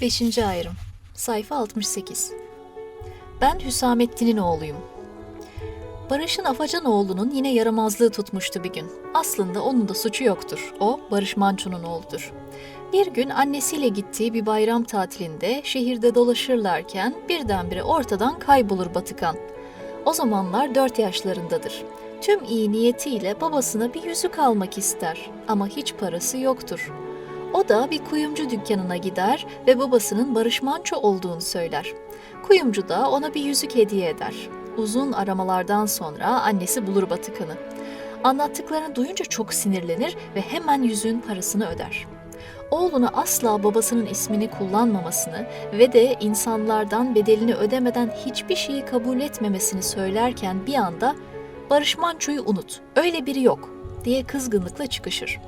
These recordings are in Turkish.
5. ayrım. Sayfa 68. Ben Hüsamettin'in oğluyum. Barış'ın Afacanoğlu'nun yine yaramazlığı tutmuştu bir gün. Aslında onun da suçu yoktur. O Barış Manço'nun oğludur. Bir gün annesiyle gittiği bir bayram tatilinde şehirde dolaşırlarken birdenbire ortadan kaybolur Batıkan. O zamanlar 4 yaşlarındadır. Tüm iyi niyetiyle babasına bir yüzük almak ister ama hiç parası yoktur. O da bir kuyumcu dükkanına gider ve babasının Barış Manço olduğunu söyler. Kuyumcu da ona bir yüzük hediye eder. Uzun aramalardan sonra annesi bulur Batıkan'ı. Anlattıklarını duyunca çok sinirlenir ve hemen yüzüğün parasını öder. Oğluna asla babasının ismini kullanmamasını ve de insanlardan bedelini ödemeden hiçbir şeyi kabul etmemesini söylerken bir anda Barış Manço'yu unut, öyle biri yok diye kızgınlıkla çıkışır.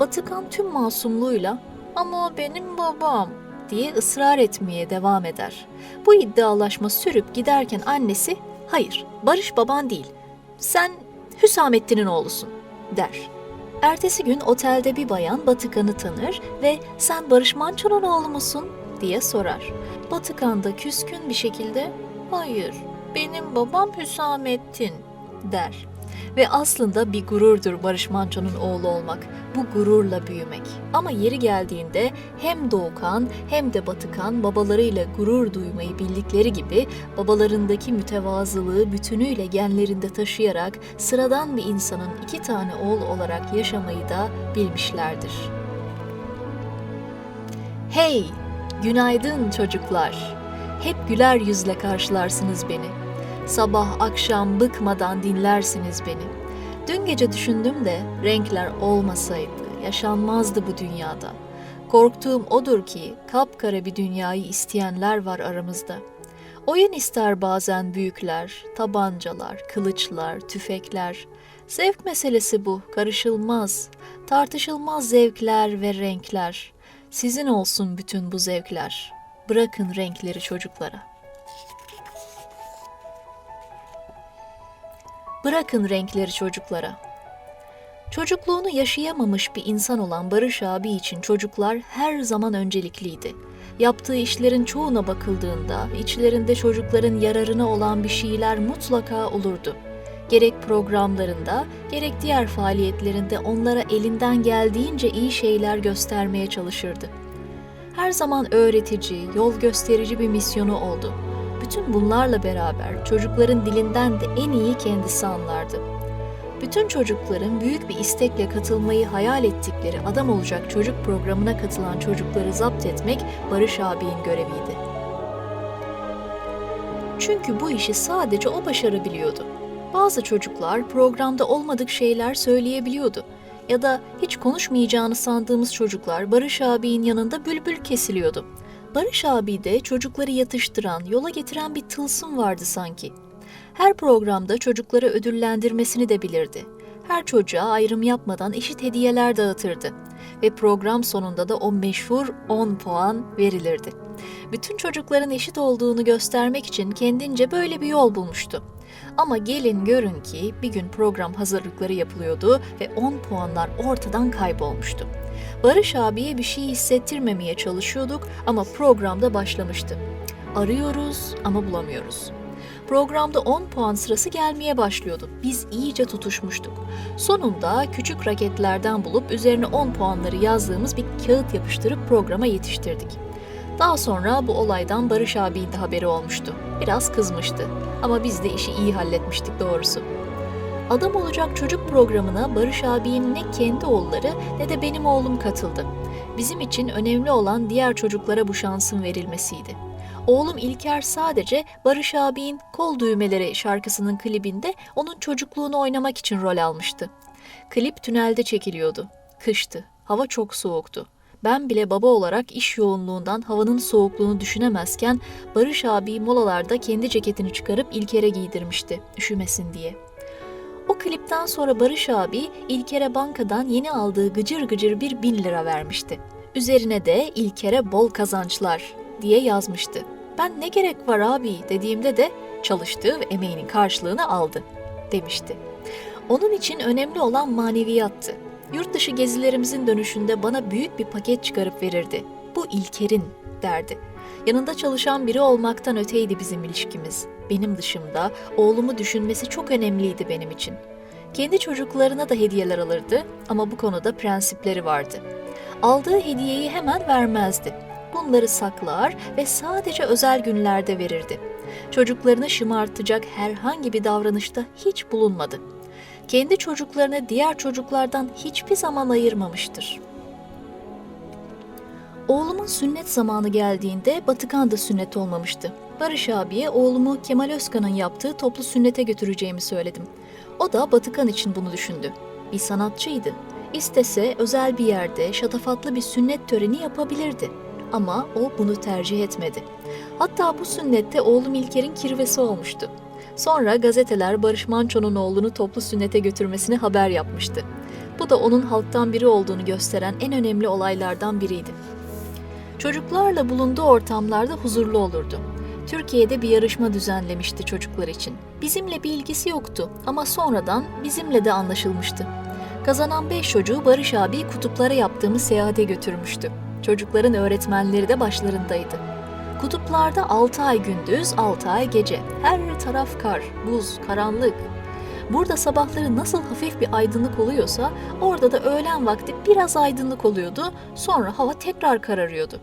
Batıkan tüm masumluğuyla ama benim babam diye ısrar etmeye devam eder. Bu iddialaşma sürüp giderken annesi hayır Barış baban değil sen Hüsamettin'in oğlusun der. Ertesi gün otelde bir bayan Batıkan'ı tanır ve sen Barış Manço'nun oğlu musun diye sorar. Batıkan da küskün bir şekilde hayır benim babam Hüsamettin der. Ve aslında bir gururdur Barış Manço'nun oğlu olmak, bu gururla büyümek. Ama yeri geldiğinde hem Doğukan hem de Batıkan babalarıyla gurur duymayı bildikleri gibi babalarındaki mütevazılığı bütünüyle genlerinde taşıyarak sıradan bir insanın iki tane oğul olarak yaşamayı da bilmişlerdir. Hey, günaydın çocuklar. Hep güler yüzle karşılarsınız beni. Sabah akşam bıkmadan dinlersiniz beni. Dün gece düşündüm de renkler olmasaydı yaşanmazdı bu dünyada. Korktuğum odur ki kapkara bir dünyayı isteyenler var aramızda. Oyun ister bazen büyükler, tabancalar, kılıçlar, tüfekler. Zevk meselesi bu, karışılmaz. Tartışılmaz zevkler ve renkler. Sizin olsun bütün bu zevkler. Bırakın renkleri çocuklara. Bırakın renkleri çocuklara. Çocukluğunu yaşayamamış bir insan olan Barış abi için çocuklar her zaman öncelikliydi. Yaptığı işlerin çoğuna bakıldığında içlerinde çocukların yararına olan bir şeyler mutlaka olurdu. Gerek programlarında, gerek diğer faaliyetlerinde onlara elinden geldiğince iyi şeyler göstermeye çalışırdı. Her zaman öğretici, yol gösterici bir misyonu oldu. Bütün bunlarla beraber çocukların dilinden de en iyi kendisi anlardı. Bütün çocukların büyük bir istekle katılmayı hayal ettikleri adam olacak çocuk programına katılan çocukları zapt etmek Barış abinin göreviydi. Çünkü bu işi sadece o başarabiliyordu. Bazı çocuklar programda olmadık şeyler söyleyebiliyordu ya da hiç konuşmayacağını sandığımız çocuklar Barış abinin yanında bülbül kesiliyordu. Barış abi de çocukları yatıştıran, yola getiren bir tılsım vardı sanki. Her programda çocukları ödüllendirmesini de bilirdi. Her çocuğa ayrım yapmadan eşit hediyeler dağıtırdı ve program sonunda da o meşhur 10 puan verilirdi. Bütün çocukların eşit olduğunu göstermek için kendince böyle bir yol bulmuştu. Ama gelin görün ki bir gün program hazırlıkları yapılıyordu ve 10 puanlar ortadan kaybolmuştu. Barış abiye bir şey hissettirmemeye çalışıyorduk ama programda başlamıştı. Arıyoruz ama bulamıyoruz. Programda 10 puan sırası gelmeye başlıyordu. Biz iyice tutuşmuştuk. Sonunda küçük raketlerden bulup üzerine 10 puanları yazdığımız bir kağıt yapıştırıp programa yetiştirdik. Daha sonra bu olaydan Barış abinin de haberi olmuştu. Biraz kızmıştı ama biz de işi iyi halletmiştik doğrusu. Adam Olacak Çocuk programına Barış abinin ne kendi oğulları ne de benim oğlum katıldı. Bizim için önemli olan diğer çocuklara bu şansın verilmesiydi. Oğlum İlker sadece Barış abinin Kol Düğmeleri şarkısının klibinde onun çocukluğunu oynamak için rol almıştı. Klip tünelde çekiliyordu. Kıştı. Hava çok soğuktu. Ben bile baba olarak iş yoğunluğundan havanın soğukluğunu düşünemezken Barış abi molalarda kendi ceketini çıkarıp İlker'e giydirmişti üşümesin diye. O klipten sonra Barış abi İlker'e bankadan yeni aldığı gıcır gıcır bir bin lira vermişti. Üzerine de İlker'e bol kazançlar diye yazmıştı. Ben ne gerek var abi dediğimde de çalıştığı ve emeğinin karşılığını aldı demişti. Onun için önemli olan maneviyattı. Yurt dışı gezilerimizin dönüşünde bana büyük bir paket çıkarıp verirdi. bu İlker'in derdi. Yanında çalışan biri olmaktan öteydi bizim ilişkimiz. Benim dışımda oğlumu düşünmesi çok önemliydi benim için. Kendi çocuklarına da hediyeler alırdı ama bu konuda prensipleri vardı. Aldığı hediyeyi hemen vermezdi. Bunları saklar ve sadece özel günlerde verirdi. Çocuklarını şımartacak herhangi bir davranışta hiç bulunmadı. Kendi çocuklarını diğer çocuklardan hiçbir zaman ayırmamıştır. Oğlumun sünnet zamanı geldiğinde Batıkan da sünnet olmamıştı. Barış abiye oğlumu Kemal Özkan'ın yaptığı toplu sünnete götüreceğimi söyledim. O da Batıkan için bunu düşündü. Bir sanatçıydı. İstese özel bir yerde şatafatlı bir sünnet töreni yapabilirdi. Ama o bunu tercih etmedi. Hatta bu sünnette oğlum İlker'in kirvesi olmuştu. Sonra gazeteler Barış Manço'nun oğlunu toplu sünnete götürmesini haber yapmıştı. Bu da onun halktan biri olduğunu gösteren en önemli olaylardan biriydi. Çocuklarla bulunduğu ortamlarda huzurlu olurdu. Türkiye'de bir yarışma düzenlemişti çocuklar için. Bizimle bir ilgisi yoktu ama sonradan bizimle de anlaşılmıştı. Kazanan beş çocuğu Barış abi kutuplara yaptığımız seyahate götürmüştü. Çocukların öğretmenleri de başlarındaydı. Kutuplarda 6 ay gündüz, 6 ay gece. Her taraf kar, buz, karanlık. Burada sabahları nasıl hafif bir aydınlık oluyorsa orada da öğlen vakti biraz aydınlık oluyordu, sonra hava tekrar kararıyordu.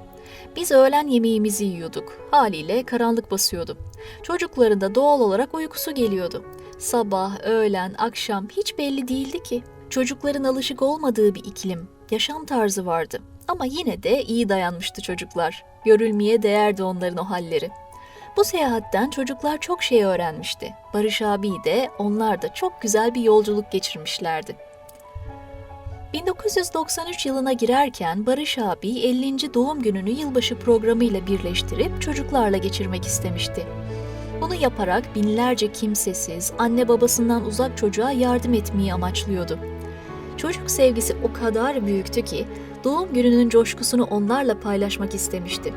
Biz öğlen yemeğimizi yiyorduk. Haliyle karanlık basıyordu. Çocukların da doğal olarak uykusu geliyordu. Sabah, öğlen, akşam hiç belli değildi ki. Çocukların alışık olmadığı bir iklim, yaşam tarzı vardı. Ama yine de iyi dayanmıştı çocuklar. Görülmeye değerdi onların o halleri. Bu seyahatten çocuklar çok şey öğrenmişti. Barış abi de onlar da çok güzel bir yolculuk geçirmişlerdi. 1993 yılına girerken Barış abi 50. doğum gününü yılbaşı programıyla birleştirip çocuklarla geçirmek istemişti. Bunu yaparak binlerce kimsesiz, anne babasından uzak çocuğa yardım etmeyi amaçlıyordu. Çocuk sevgisi o kadar büyüktü ki doğum gününün coşkusunu onlarla paylaşmak istemişti.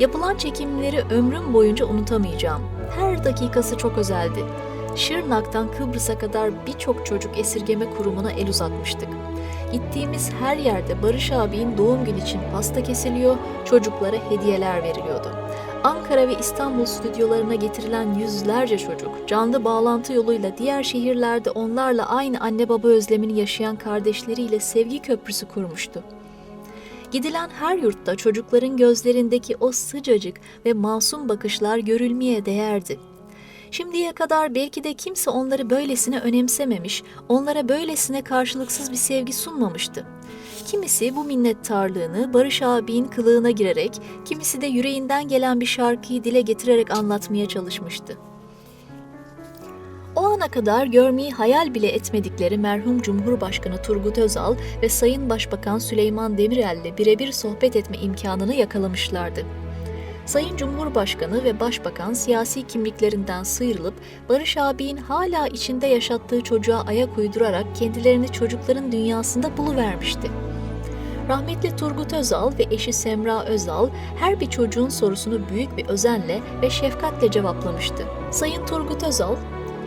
Yapılan çekimleri ömrüm boyunca unutamayacağım. Her dakikası çok özeldi. Şırnak'tan Kıbrıs'a kadar birçok çocuk esirgeme kurumuna el uzatmıştık. Gittiğimiz her yerde Barış abinin doğum günü için pasta kesiliyor, çocuklara hediyeler veriliyordu. Ankara ve İstanbul stüdyolarına getirilen yüzlerce çocuk, canlı bağlantı yoluyla diğer şehirlerde onlarla aynı anne baba özlemini yaşayan kardeşleriyle sevgi köprüsü kurmuştu. Gidilen her yurtta çocukların gözlerindeki o sıcacık ve masum bakışlar görülmeye değerdi. Şimdiye kadar belki de kimse onları böylesine önemsememiş, onlara böylesine karşılıksız bir sevgi sunmamıştı. Kimisi bu minnettarlığını Barış abinin kılığına girerek, kimisi de yüreğinden gelen bir şarkıyı dile getirerek anlatmaya çalışmıştı. O ana kadar görmeyi hayal bile etmedikleri merhum Cumhurbaşkanı Turgut Özal ve Sayın Başbakan Süleyman Demirel ile birebir sohbet etme imkanını yakalamışlardı. Sayın Cumhurbaşkanı ve Başbakan siyasi kimliklerinden sıyrılıp Barış abinin hala içinde yaşattığı çocuğa ayak uydurarak kendilerini çocukların dünyasında buluvermişti. Rahmetli Turgut Özal ve eşi Semra Özal her bir çocuğun sorusunu büyük bir özenle ve şefkatle cevaplamıştı. Sayın Turgut Özal,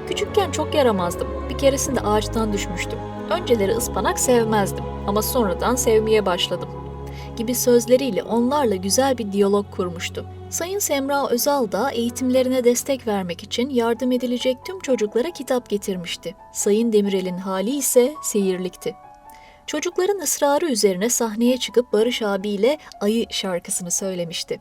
Küçükken çok yaramazdım. Bir keresinde ağaçtan düşmüştüm. Önceleri ıspanak sevmezdim ama sonradan sevmeye başladım gibi sözleriyle onlarla güzel bir diyalog kurmuştu. Sayın Semra Özal da eğitimlerine destek vermek için yardım edilecek tüm çocuklara kitap getirmişti. Sayın Demirel'in hali ise seyirlikti. Çocukların ısrarı üzerine sahneye çıkıp Barış abiyle Ayı şarkısını söylemişti.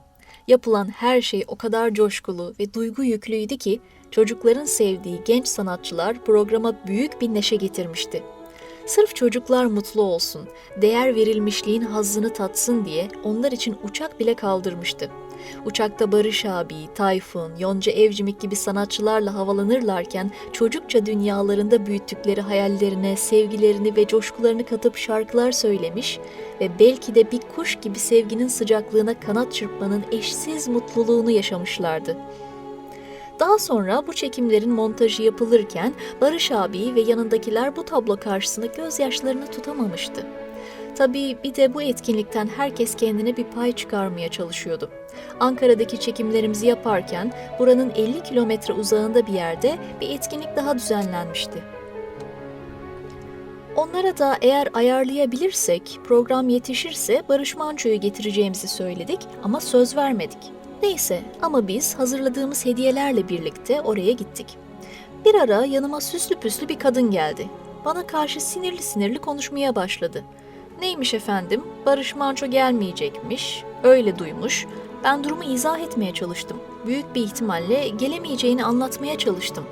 Yapılan her şey o kadar coşkulu ve duygu yüklüydü ki çocukların sevdiği genç sanatçılar programa büyük bir neşe getirmişti. Sırf çocuklar mutlu olsun, değer verilmişliğin hazzını tatsın diye onlar için uçak bile kaldırmıştı. Uçakta Barış abi, Tayfun, Yonca Evcimik gibi sanatçılarla havalanırlarken çocukça dünyalarında büyüttükleri hayallerine, sevgilerini ve coşkularını katıp şarkılar söylemiş ve belki de bir kuş gibi sevginin sıcaklığına kanat çırpmanın eşsiz mutluluğunu yaşamışlardı. Daha sonra bu çekimlerin montajı yapılırken Barış abi ve yanındakiler bu tablo karşısında gözyaşlarını tutamamıştı. Tabii bir de bu etkinlikten herkes kendine bir pay çıkarmaya çalışıyordu. Ankara'daki çekimlerimizi yaparken buranın 50 kilometre uzağında bir yerde bir etkinlik daha düzenlenmişti. Onlara da eğer ayarlayabilirsek, program yetişirse Barış Manço'yu getireceğimizi söyledik ama söz vermedik. Neyse ama biz hazırladığımız hediyelerle birlikte oraya gittik. Bir ara yanıma süslü püslü bir kadın geldi. Bana karşı sinirli sinirli konuşmaya başladı. Neymiş efendim? Barış Manço gelmeyecekmiş. Öyle duymuş. Ben durumu izah etmeye çalıştım. Büyük bir ihtimalle gelemeyeceğini anlatmaya çalıştım.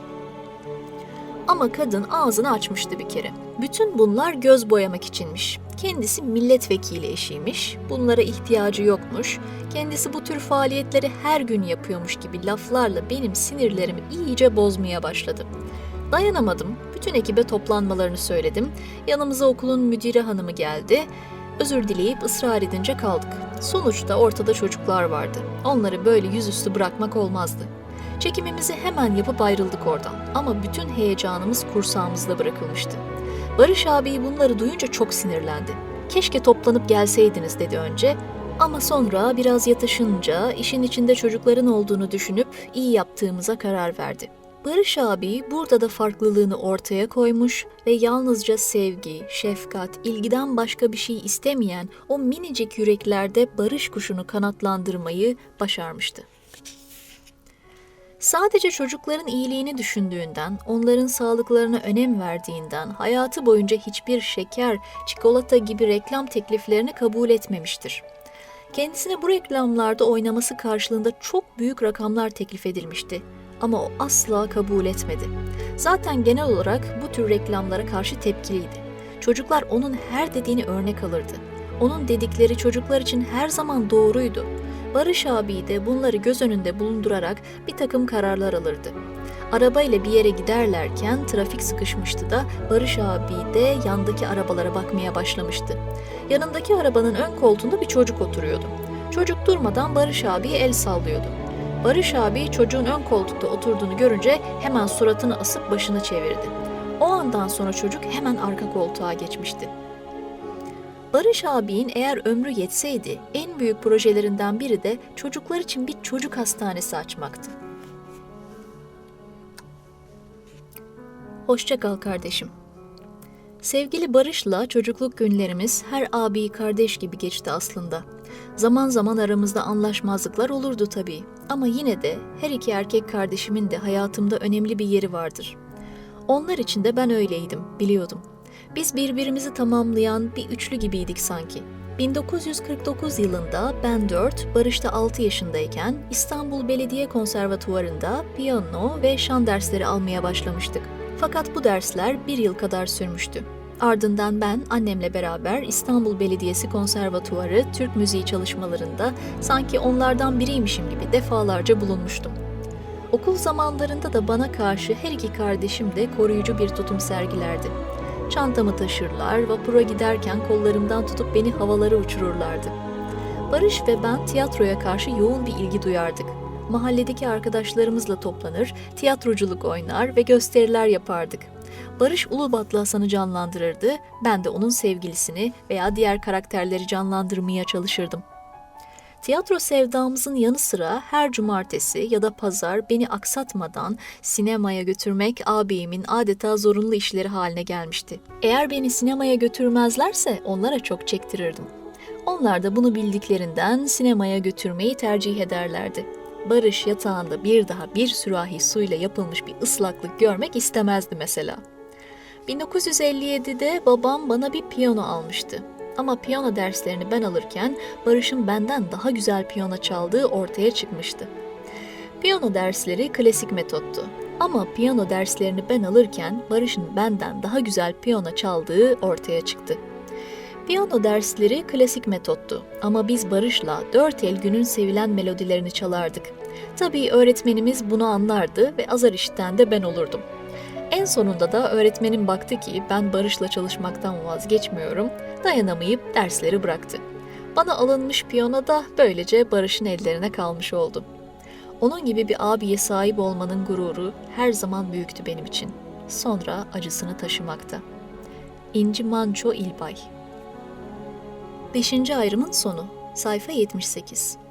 Ama kadın ağzını açmıştı bir kere. Bütün bunlar göz boyamak içinmiş. Kendisi milletvekili eşiymiş, bunlara ihtiyacı yokmuş, kendisi bu tür faaliyetleri her gün yapıyormuş gibi laflarla benim sinirlerimi iyice bozmaya başladı. Dayanamadım, bütün ekibe toplanmalarını söyledim, yanımıza okulun müdiri hanımı geldi, özür dileyip ısrar edince kaldık. Sonuçta ortada çocuklar vardı, onları böyle yüzüstü bırakmak olmazdı. Çekimimizi hemen yapıp ayrıldık oradan ama bütün heyecanımız kursağımızda bırakılmıştı. Barış abi bunları duyunca çok sinirlendi. Keşke toplanıp gelseydiniz dedi önce ama sonra biraz yatışınca işin içinde çocukların olduğunu düşünüp iyi yaptığımıza karar verdi. Barış abi burada da farklılığını ortaya koymuş ve yalnızca sevgi, şefkat, ilgiden başka bir şey istemeyen o minicik yüreklerde barış kuşunu kanatlandırmayı başarmıştı. Sadece çocukların iyiliğini düşündüğünden, onların sağlıklarına önem verdiğinden hayatı boyunca hiçbir şeker, çikolata gibi reklam tekliflerini kabul etmemiştir. Kendisine bu reklamlarda oynaması karşılığında çok büyük rakamlar teklif edilmişti ama o asla kabul etmedi. Zaten genel olarak bu tür reklamlara karşı tepkiliydi. Çocuklar onun her dediğini örnek alırdı. Onun dedikleri çocuklar için her zaman doğruydu. Barış abi de bunları göz önünde bulundurarak bir takım kararlar alırdı. Arabayla bir yere giderlerken trafik sıkışmıştı da Barış abi de yandaki arabalara bakmaya başlamıştı. Yanındaki arabanın ön koltuğunda bir çocuk oturuyordu. Çocuk durmadan Barış abiye el sallıyordu. Barış abi çocuğun ön koltukta oturduğunu görünce hemen suratını asıp başını çevirdi. O andan sonra çocuk hemen arka koltuğa geçmişti. Barış abinin eğer ömrü yetseydi en büyük projelerinden biri de çocuklar için bir çocuk hastanesi açmaktı. Hoşça kal kardeşim. Sevgili Barış'la çocukluk günlerimiz her abi kardeş gibi geçti aslında. Zaman zaman aramızda anlaşmazlıklar olurdu tabii ama yine de her iki erkek kardeşimin de hayatımda önemli bir yeri vardır. Onlar için de ben öyleydim, biliyordum. Biz birbirimizi tamamlayan bir üçlü gibiydik sanki. 1949 yılında ben 4, Barış da 6 yaşındayken İstanbul Belediye Konservatuvarı'nda piyano ve şan dersleri almaya başlamıştık. Fakat bu dersler bir yıl kadar sürmüştü. Ardından ben annemle beraber İstanbul Belediyesi Konservatuvarı Türk müziği çalışmalarında sanki onlardan biriymişim gibi defalarca bulunmuştum. Okul zamanlarında da bana karşı her iki kardeşim de koruyucu bir tutum sergilerdi. Çantamı taşırlar, vapura giderken kollarımdan tutup beni havalara uçururlardı. Barış ve ben tiyatroya karşı yoğun bir ilgi duyardık. Mahalledeki arkadaşlarımızla toplanır, tiyatroculuk oynar ve gösteriler yapardık. Barış Ulubatlı Hasan'ı canlandırırdı, ben de onun sevgilisini veya diğer karakterleri canlandırmaya çalışırdım. Tiyatro sevdamızın yanı sıra her cumartesi ya da pazar beni aksatmadan sinemaya götürmek ağabeyimin adeta zorunlu işleri haline gelmişti. Eğer beni sinemaya götürmezlerse onlara çok çektirirdim. Onlar da bunu bildiklerinden sinemaya götürmeyi tercih ederlerdi. Barış yatağında bir daha bir sürahi suyla yapılmış bir ıslaklık görmek istemezdi mesela. 1957'de babam bana bir piyano almıştı. Ama piyano derslerini ben alırken Barış'ın benden daha güzel piyano çaldığı ortaya çıkmıştı. Piyano dersleri klasik metottu. Ama piyano derslerini ben alırken Barış'ın benden daha güzel piyano çaldığı ortaya çıktı. Piyano dersleri klasik metottu ama biz Barış'la dört el günün sevilen melodilerini çalardık. Tabii öğretmenimiz bunu anlardı ve azar işten de ben olurdum. En sonunda da öğretmenim baktı ki ben Barış'la çalışmaktan vazgeçmiyorum, dayanamayıp dersleri bıraktı. Bana alınmış piyano da böylece Barış'ın ellerine kalmış oldu. Onun gibi bir abiye sahip olmanın gururu her zaman büyüktü benim için. Sonra acısını taşımakta. İnci Manço İlbay 5. ayrımın sonu Sayfa 78